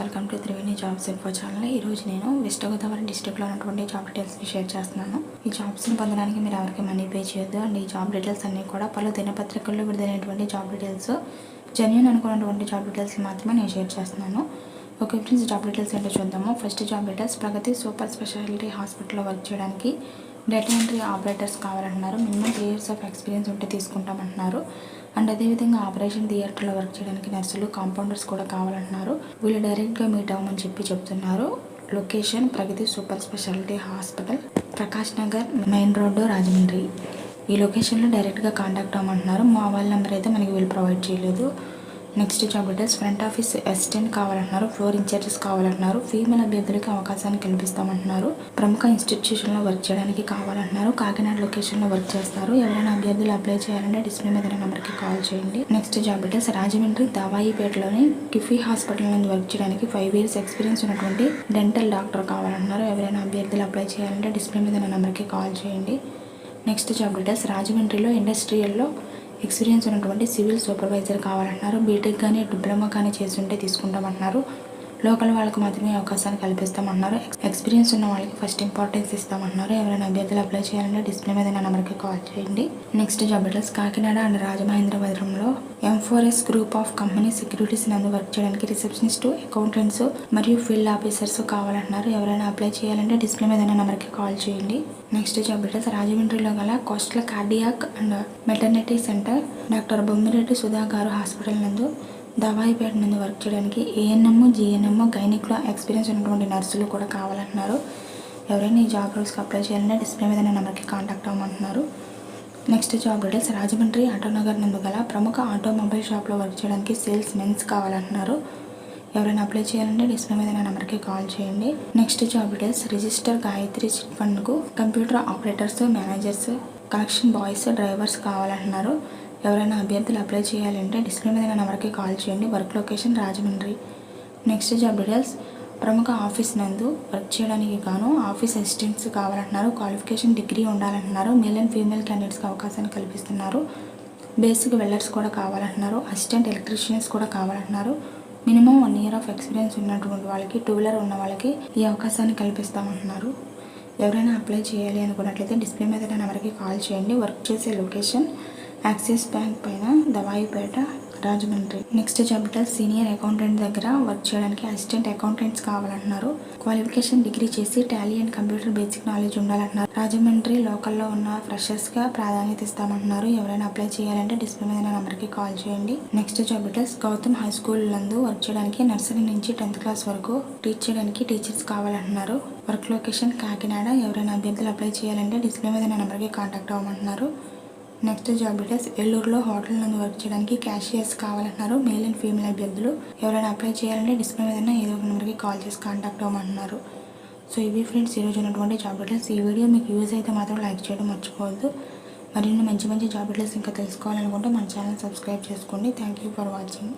Welcome to Triveni jobs info channel. ఈరోజు నేను west Godavari డిస్ట్రిక్ట్లో ఉన్నటువంటి జాబ్ డీటెయిల్స్ని షేర్ చేస్తున్నాను. ఈ జాబ్స్ని పొందడానికి మీరు ఎవరికి మనీ పే చేయొద్దు. అండ్ ఈ జాబ్ డీటెయిల్స్ అన్నీ కూడా పలు దినపత్రికల్లో విడుదలైనటువంటి జాబ్ డీటెయిల్స్ జెన్యున్ అనుకున్నటువంటి జాబ్ డీటెయిల్స్ మాత్రమే నేను షేర్ చేస్తున్నాను. ఓకే ఫ్రెండ్స్ జాబ్ డీటెయిల్స్ ఏంటో చూద్దాము. First job details Pragati super speciality హాస్పిటల్లో వర్క్ చేయడానికి డేటా ఎంట్రీ ఆపరేటర్స్ కావాలంటున్నారు. Minimum three years of experience ఉంటే తీసుకుంటామంటున్నారు. అండ్ అదేవిధంగా ఆపరేషన్ థియేటర్లో వర్క్ చేయడానికి నర్సులు కాంపౌండర్స్ కూడా కావాలంటున్నారు. వీళ్ళు డైరెక్ట్గా మీట్ అవ్వమని చెప్పి చెప్తున్నారు. Location Pragati super speciality hospital Prakash Nagar main road Rajahmundry. ఈ లొకేషన్లో డైరెక్ట్గా కాంటాక్ట్ అవ్వమంటున్నారు. మా వాళ్ళ నెంబర్ అయితే మనకి వీళ్ళు ప్రొవైడ్ చేయలేదు. Next job details front office assistant కావాలంటున్నారు ఫ్లోర్ ఇన్ఛార్జెస్ కావాలంటున్నారు ఫీమేల్ అభ్యర్థులకి అవకాశాన్ని కల్పిస్తామంటున్నారు. ప్రముఖ ఇన్స్టిట్యూషన్లో వర్క్ చేయడానికి కావాలంటున్నారు కాకినాడ లొకేషన్లో వర్క్ చేస్తారు. ఎవరైనా అభ్యర్థులు అప్లై చేయాలంటే డిస్ప్లే మీద నెంబర్కి కాల్ చేయండి. నెక్స్ట్ జాబ్ డీటెయిల్స్ రాజమండ్రి దావాయిపేటలోని కిఫీ హాస్పిటల్ నుంచి వర్క్ చేయడానికి ఫైవ్ ఇయర్స్ ఎక్స్పీరియన్స్ ఉన్నటువంటి డెంటల్ డాక్టర్ కావాలంటున్నారు ఎవరైనా అభ్యర్థులు అప్లై చేయాలంటే డిస్ప్లే మీద నెంబర్కి కాల్ చేయండి. నెక్స్ట్ జాబ్ డీటెయిల్స్ రాజమండ్రిలో ఇండస్ట్రియల్లో ఎక్స్పీరియన్స్ ఉన్నటువంటి సివిల్ సూపర్వైజర్ కావాలంటున్నారు బీటెక్ కానీ డిప్లొమా కానీ చేస్తుంటే తీసుకుంటామంటున్నారు. లోకల్ వాళ్ళకి మాత్రమే అవకాశాన్ని కల్పిస్తామన్నారు. ఎక్స్పీరియన్స్ ఉన్న వాళ్ళకి ఫస్ట్ ఇంపార్టెన్స్ ఇస్తామన్నారు. ఎవరైనా అభ్యర్థులు అప్లై చేయాలంటే డిస్ప్లే మీద నా నెంబర్కి కాల్ చేయండి. Next job details Kakinada and రాజమహేంద్రవరంలో M group of company securities నందు వర్క్ చేయడానికి రిసెప్షనిస్ట్ అకౌంటెంట్స్ మరియు ఫీల్డ్ ఆఫీసర్స్ కావాలంటున్నారు. ఎవరైనా అప్లై చేయాలంటే డిస్ప్లే మీద నా నెంబర్కి కాల్ చేయండి. నెక్స్ట్ జాబ్ డీటెయిల్స్ రాజమండ్రిలో గల coastal cardiac and maternity centre doctor Bommireddy Sudha గారు హాస్పిటల్ నందు దవాయిపేట నుండి వర్క్ చేయడానికి ఏఎన్ఎం జిఎన్ఎం గైనిక్లో ఎక్స్పీరియన్స్ ఉన్నటువంటి నర్సులు కూడా కావాలంటున్నారు. ఎవరైనా ఈ జాబ్ రోల్స్కి అప్లై చేయాలంటే డిస్ప్లే మీద నెంబర్కి contact అవ్వమంటున్నారు. Next job details Rajahmundry Autonagar నందు గల ప్రముఖ ఆటోమొబైల్ షాప్లో వర్క్ చేయడానికి సేల్స్ మెన్స్ కావాలంటున్నారు. ఎవరైనా అప్లై చేయాలంటే డిస్ప్లే మీద నా నెంబర్కి కాల్ చేయండి. Next job details register Gayatri chit ఫండ్కు computer operators managers collection boys drivers కావాలంటున్నారు. ఎవరైనా అభ్యర్థులు అప్లై చేయాలంటే డిస్ప్లే మీద నెంబర్కి కాల్ చేయండి. Work location Rajahmundry. Next job details ప్రముఖ ఆఫీస్ నందు వర్క్ చేయడానికి గాను ఆఫీస్ అసిస్టెంట్స్ కావాలంటున్నారు. క్వాలిఫికేషన్ డిగ్రీ ఉండాలంటున్నారు. మేల్ అండ్ ఫీమేల్ క్యాండిడేట్స్కి అవకాశాన్ని కల్పిస్తున్నారు. బేసిక్ వెల్లర్స్ కూడా కావాలంటున్నారు. అసిస్టెంట్ ఎలక్ట్రీషియన్స్ కూడా కావాలంటున్నారు. Minimum one year of experience ఉన్నటువంటి వాళ్ళకి టూ వీలర్ ఉన్న వాళ్ళకి ఈ అవకాశాన్ని కల్పిస్తామంటున్నారు. ఎవరైనా అప్లై చేయాలి అనుకున్నట్లయితే డిస్ప్లే మీద నెంబర్కి కాల్ చేయండి. వర్క్ చేసే లొకేషన్ యాక్సిస్ బ్యాంక్ పైన Davaipeta Rajahmundry. Next chapter senior accountant దగ్గర వర్క్ చేయడానికి అసిస్టెంట్ అకౌంటెంట్స్ కావాలంటున్నారు. క్వాలిఫికేషన్ డిగ్రీ చేసి Tally and computer basic knowledge ఉండాలంటున్నారు. Rajahmundry లోకల్లో ఉన్న ఫ్రెషర్స్గా ప్రాధాన్యత ఇస్తామంటున్నారు. ఎవరైనా అప్లై చేయాలంటే డిస్ప్లే మీద నెంబర్కి కాల్ చేయండి. Next chapters Gautam high school నందు వర్క్ చేయడానికి నర్సరీ నుంచి టెన్త్ క్లాస్ వరకు టీచ్ చేయడానికి టీచర్స్ కావాలంటున్నారు. Work location Kakinada. ఎవరైనా అభ్యర్థులు అప్లై చేయాలంటే డిస్ప్లే మీద నెంబర్కి కాంటాక్ట్ అవ్వమంటున్నారు. Next job details. ఏలూరులో హోటల్ నందు వర్క్ చేయడానికి క్యాషియర్స్ కావాలంటున్నారు. మేల్ అండ్ ఫీమేల్ అభ్యర్థులు. ఎవరైనా అప్లై చేయాలంటే డిస్ప్లే మీద ఏదో ఒక నెంబర్కి కాల్ చేసి కాంటాక్ట్ అవ్వమంటున్నారు. సో ఇవి ఫ్రెండ్స్ ఈరోజు ఉన్నటువంటి జాబ్ డీటెయిల్స్. ఈ వీడియో మీకు యూజ్ అయితే మాత్రం లైక్ చేయడం మర్చిపోవద్దు. మరిన్ని మంచి మంచి జాబ్ డీటెయిల్స్ ఇంకా తెలుసుకోవాలనుకుంటే మన ఛానల్ సబ్స్క్రైబ్ చేసుకోండి. Thank you for watching